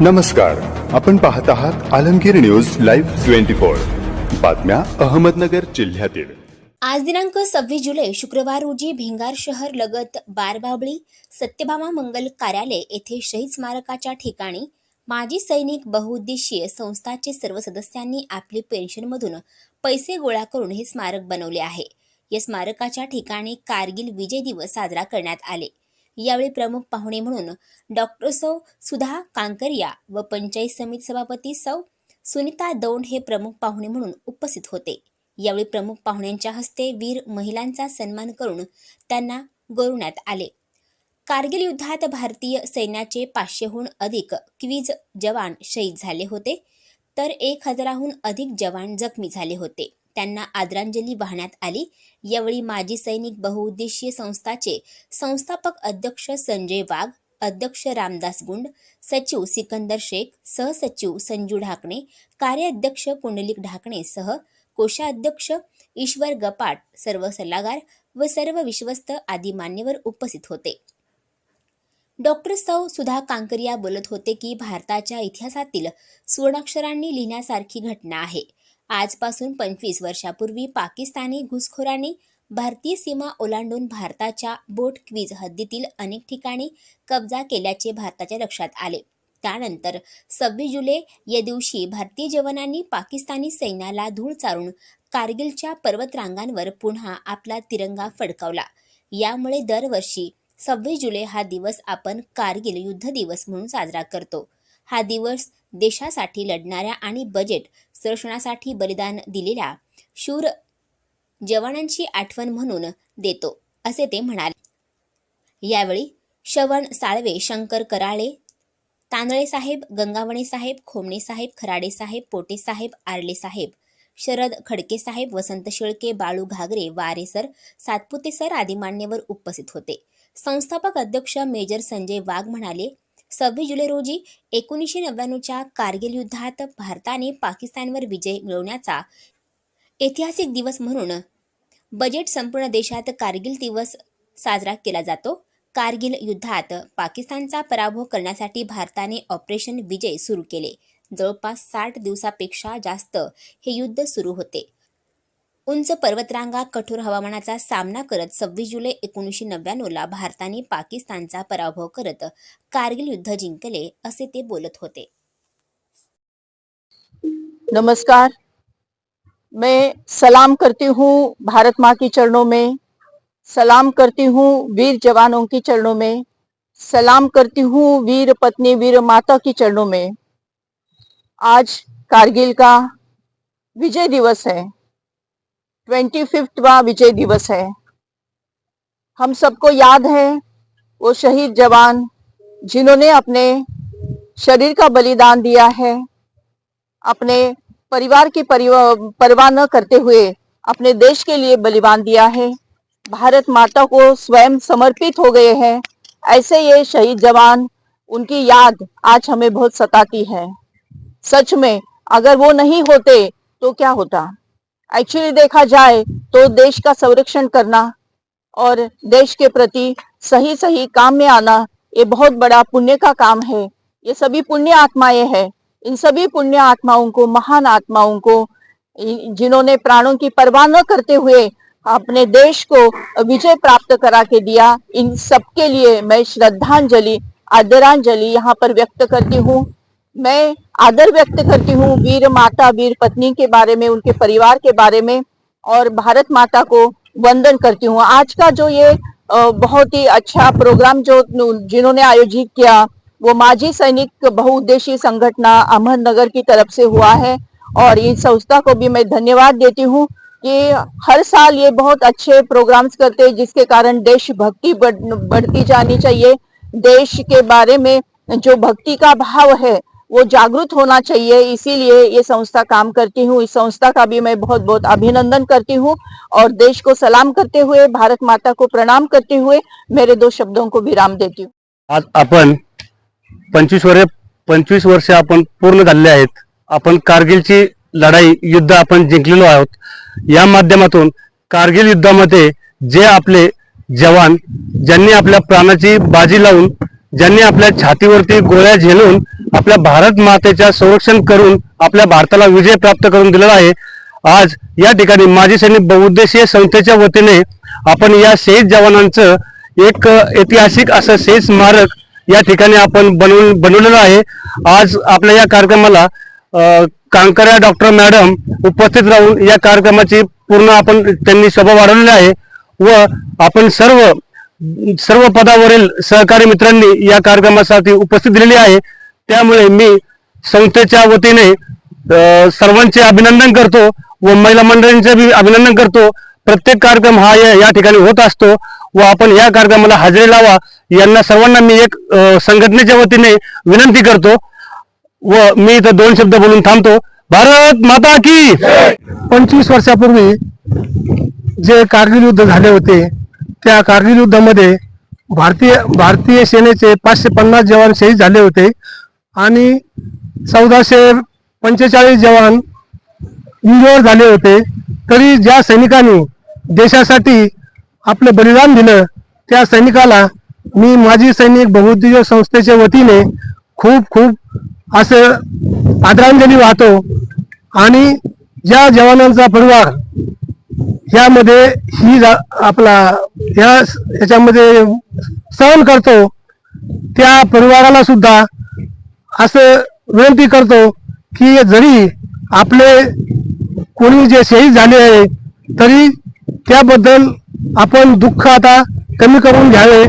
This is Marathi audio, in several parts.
नमस्कार आपण पाहत आहात Alamgir news live twenty four. बातम्या अहमदनगर जिल्ह्यातील. आज दिनांक सव्वीस जुलै शुक्रवार रोजी भिंगार शहर लगत बारबाबळी सत्यभामा मंगल कार्यालय येथे शहीद स्मारकाच्या ठिकाणी माजी सैनिक बहुउद्देशीय संस्थाचे सर्व सदस्यांनी आपली पेन्शनमधून पैसे गोळा करून हे स्मारक बनवले आहे. या स्मारकाच्या ठिकाणी कारगिल विजय दिवस साजरा करण्यात आले. यावेळी प्रमुख पाहुणे म्हणून डॉक्टर सौ सुधा कांकरिया व पंचायत समिती सभापती सौ सुनीता दौंड हे प्रमुख पाहुणे म्हणून उपस्थित होते. यावेळी प्रमुख पाहुण्यांच्या हस्ते वीर महिलांचा सन्मान करून त्यांना गौरवण्यात आले. कारगिल युद्धात भारतीय सैन्याचे पाचशेहून अधिक क्वीज जवान शहीद झाले होते तर एक हजाराहून अधिक जवान जखमी झाले होते. त्यांना आदरांजली वाहण्यात आली. यावेळी माजी सैनिक बहुउद्देशीय संस्थाचे संस्थापक अध्यक्ष संजय वाघ अध्यक्ष रामदास गुंड सचिव सिकंदर शेख सहसचिव संजू ढाकणे कार्याध्यक्ष कुंडलिक ढाकणे सह कोषाध्यक्ष ईश्वर गपाट सर्व सल्लागार व सर्व विश्वस्त आदी मान्यवर उपस्थित होते. डॉक्टर सौ सुधा कांकरिया बोलत होते की भारताच्या इतिहासातील सुवर्णाक्षरांनी लिहिण्यासारखी घटना आहे. आजपासून पंचवीस वर्षापूर्वी पाकिस्तानी घुसखोरांनी भारतीय सीमा ओलांडून भारताच्या बोट क्वीज हद्दीतील अनेक ठिकाणी कब्जा केल्याचे भारताच्या लक्षात आले. त्यानंतर सव्वीस जुलै या दिवशी भारतीय जवानांनी पाकिस्तानी सैन्याला धूळ चारून कारगिलच्या पर्वतरांगांवर पुन्हा आपला तिरंगा फडकावला. यामुळे दरवर्षी सव्वीस जुलै हा दिवस आपण कारगिल युद्ध दिवस म्हणून साजरा करतो. हा दिवस देशासाठी लढणाऱ्या आणि बजेट संरक्षणासाठी बलिदान दिलेल्या शूर जवानांची आठवण म्हणून देतो असे ते म्हणाले. यावेळी श्रवण साळवे शंकर कराळे तांदळे साहेब गंगावणे साहेब खोमणे साहेब खराडे साहेब पोटे साहेब आर्ले साहेब शरद खडके साहेब वसंत शेळके बाळू घागरे वारे सर सातपुते सर आदी मान्यवर उपस्थित होते. संस्थापक अध्यक्ष मेजर संजय वाघ म्हणाले सव्वीस जुलै रोजी एकोणीसशे नव्याण्णवच्या कारगिल युद्धात भारताने पाकिस्तानवर विजय मिळवण्याचा ऐतिहासिक दिवस म्हणून बजेट संपूर्ण देशात कारगिल दिवस साजरा केला जातो. कारगिल युद्धात पाकिस्तानचा पराभव करण्यासाठी भारताने ऑपरेशन विजय सुरू केले. जवळपास साठ दिवसापेक्षा जास्त हे युद्ध सुरू होते. उंच पर्वतरांगा कठोर हवामानाचा सामना करत सव्वीस जुलै एकोणीसशे नव्याण्णवला भारताने पाकिस्तानचा पराभव करत कारगिल युद्ध जिंकले असे ते बोलत होते. नमस्कार. मैं सलाम करती हूँ भारत माँ की चरणों में सलाम करती हूँ वीर जवानों की चरणों में सलाम करती हूँ वीर पत्नी वीर माता की चरणों में। आज कारगिल का विजय दिवस है। ट्वेंटी फिफ्थवा विजय दिवस है। हम सबको याद है वो शहीद जवान जिन्होंने अपने शरीर का बलिदान दिया है, अपने परिवार की परिवा- परवाह न करते हुए अपने देश के लिए बलिदान दिया है। भारत माता को स्वयं समर्पित हो गए हैं। ऐसे ये शहीद जवान, उनकी याद आज हमें बहुत सताती है। सच में, अगर वो नहीं होते तो क्या होता? एक्चुअली देखा जाए तो देश का संरक्षण करना और देश के प्रति सही सही काम में आना, ये बहुत बड़ा पुण्य का काम है। ये सभी पुण्य आत्माएँ हैं। इन सभी पुण्य आत्माओं को, महान आत्माओं को जिन्होंने प्राणों की परवाह न करते हुए अपने देश को विजय प्राप्त करा के दिया, इन सबके लिए मैं श्रद्धांजलि, आदरांजलि यहाँ पर व्यक्त करती हूँ। मैं आदर व्यक्त करती हूँ वीर माता वीर पत्नी के बारे में उनके परिवार के बारे में और भारत माता को वंदन करती हूँ। आज का जो ये बहुत ही अच्छा प्रोग्राम जो जिन्होंने आयोजित किया वो माजी सैनिक बहुउद्देशीय संगठना अहमदनगर की तरफ़ से हुआ है और इस संस्था को भी मैं धन्यवाद देती हूँ कि हर साल ये बहुत अच्छे प्रोग्राम्स करते हैं जिसके कारण देशभक्ति बढ़, बढ़ती जानी चाहिए। देश के बारे में जो भक्ति का भाव है वो जागृत होना चाहिए इसीलिए ये संस्था काम करती हूँ। इस संस्था का भी मैं बहुत बहुत अभिनंदन करती हूँ और देश को सलाम करते हुए भारत माता को प्रणाम करते हुए मेरे दो शब्दों को विराम देती हूँ। आज आपण पंचवीस वर्ष पंचवीस वर्ष आपण पूर्ण झाले आहेत. आपण कारगिलची लढाई युद्ध आपण जिंकलेलो आहोत. या माध्यमातून कारगिल युद्धामध्ये जे आपले जवान ज्यांनी आपल्या प्राणाची बाजी लावून ज्यांनी आपल्या छातीवरती गोळ्या झेलून आपल्या भारत मातेच्या संरक्षण करून आपल्या भारताला विजय प्राप्त करून दिलेला आहे. आज या ठिकाणी माजी सैनिक बहुउद्देशीय संस्थेच्या वतीने आपण या शहीद जवानांचं एक ऐतिहासिक असं शहीद स्मारक या ठिकाणी आपण बनवून बनवलेलं आहे. आज आपल्या या कार्यक्रमाला कांकऱ्या डॉक्टर मॅडम उपस्थित राहून या कार्यक्रमाची पूर्ण आपण त्यांनी शोभा वाढवलेली आहे व आपण सर्व सर्व पदावरील सहकारी मित्रांनी या कार्यक्रमासाठी उपस्थित दिलेली आहे. त्यामुळे मी संस्थेच्या वतीने सर्वांचे अभिनंदन करतो व महिला मंडळींचे बी अभिनंदन करतो. प्रत्येक कार्यक्रम हा या ठिकाणी होत असतो व आपण या कार्यक्रमाला हजेरी लावा यांना सर्वांना मी एक संघटनेच्या वतीने विनंती करतो व मी इथं दोन शब्द बोलून थांबतो. भारत माता की पंचवीस वर्षापूर्वी जे कारगिल युद्ध झाले होते त्या कारगिल युद्धामध्ये भारतीय भारतीय सेनेचे पाचशे पन्नास जवान शहीद झाले होते. आणि चौदाशे पंचेचाळीस जवान इंजोर झाले होते. तरी ज्या सैनिकांनी देशासाठी आपलं बलिदान दिलं त्या सैनिकाला मी माजी सैनिक बहुउद्देशीय संस्थेच्या वतीने खूप खूप असं आदरांजली वाहतो. आणि ज्या जवानांचा परिवार यामध्ये ही जा- आपला या याच्यामध्ये सहन करतो. त्या परिवाराला सुद्धा असं विनंती करतो की जरी आपले कोणी जे शहीद झाले आहे तरी त्याबद्दल आपण दुःख आता कमी करून घ्यावे.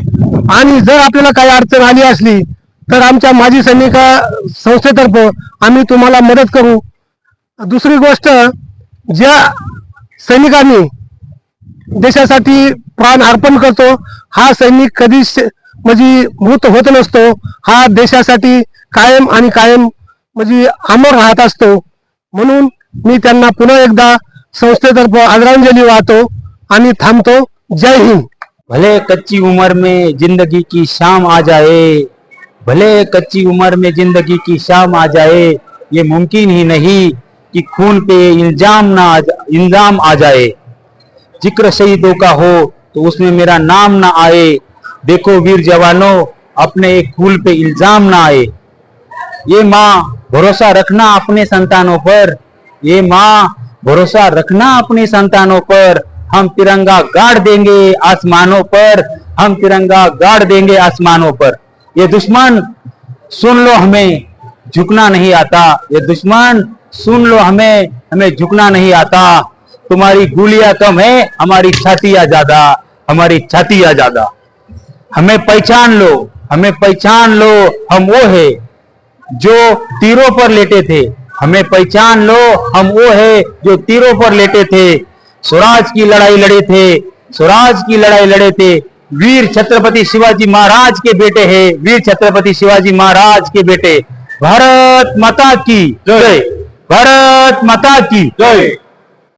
आणि जर आपल्याला काही अडचण आली असली तर आमच्या माजी सैनिका संस्थेतर्फे आम्ही तुम्हाला मदत करू. दुसरी गोष्ट ज्या सैनिकांनी देशासाठी प्राण अर्पण करतो. हा सैनिक कधीच म्हणजे मृत होत नसतो. हा देशासाठी कायम आणि कायम म्हणजे अमर राहत असतो. म्हणून मी त्यांना पुन्हा एकदा संस्थेतर्फे आदरांजली वाहतो आणि थांबतो. जय हिंद. भले कच्ची उम्र में जिंदगी की शाम आ जाए भले कच्ची उम्र में जिंदगी की शाम आ जाए ये मुमकिन ही नहीं कि खून पे इल्जाम ना आ इल्ज़ाम आ जाए। ज़िक्र शहीदों का हो तो उसमें मेरा नाम ना आए। देखो वीर जवानों, अपने एक फूल पे इल्ज़ाम ना आए। ये माँ, भरोसा रखना अपने संतानों पर। ये माँ, भरोसा रखना अपने संतानों पर। हम तिरंगा गाड़ देंगे आसमानों पर। हम तिरंगा गाड़ देंगे आसमानों पर। ये दुश्मन, सुन लो हमें। झुकना नहीं आता। ये दुश्मन, सुन लो हमें। हमें झुकना नहीं आता। तुम्हारी गोलियाँ कम है, हमारी छातियाँ ज़्यादा, हमारी छातियाँ ज़्यादा। हमें पहचान लो, हमें पहचान लो, हम वो है जो तीरों पर लेटे थे। हमें पहचान लो, हम वो है जो तीरों पर लेटे थे। स्वराज की लड़ाई लड़े थे, स्वराज की लड़ाई लड़े थे। वीर छत्रपति शिवाजी महाराज के बेटे हैं, वीर छत्रपति शिवाजी महाराज के बेटे। भारत माता की जय। भारत माता की जय